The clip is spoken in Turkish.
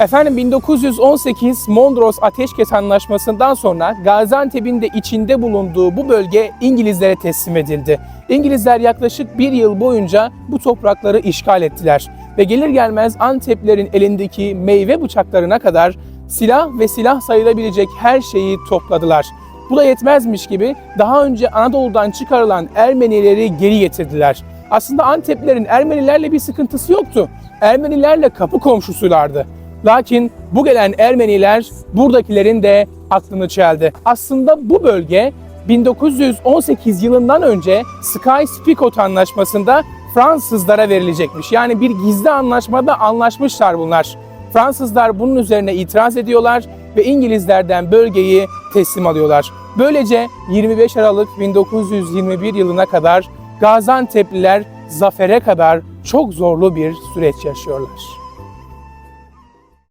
Efendim 1918 Mondros Ateşkes Anlaşması'ndan sonra Gaziantep'in de içinde bulunduğu bu bölge İngilizlere teslim edildi. İngilizler yaklaşık bir yıl boyunca bu toprakları işgal ettiler ve gelir gelmez Anteplilerin elindeki meyve bıçaklarına kadar silah ve silah sayılabilecek her şeyi topladılar. Bu da yetmezmiş gibi daha önce Anadolu'dan çıkarılan Ermenileri geri getirdiler. Aslında Anteplilerin Ermenilerle bir sıkıntısı yoktu. Ermenilerle kapı komşusulardı. Lakin bu gelen Ermeniler buradakilerin de aklını çeldi. Aslında bu bölge 1918 yılından önce Sykes-Picot Anlaşması'nda Fransızlara verilecekmiş. Yani bir gizli anlaşmada anlaşmışlar bunlar. Fransızlar bunun üzerine itiraz ediyorlar ve İngilizlerden bölgeyi teslim alıyorlar. Böylece 25 Aralık 1921 yılına kadar Gaziantep'liler zafere kadar çok zorlu bir süreç yaşıyorlar.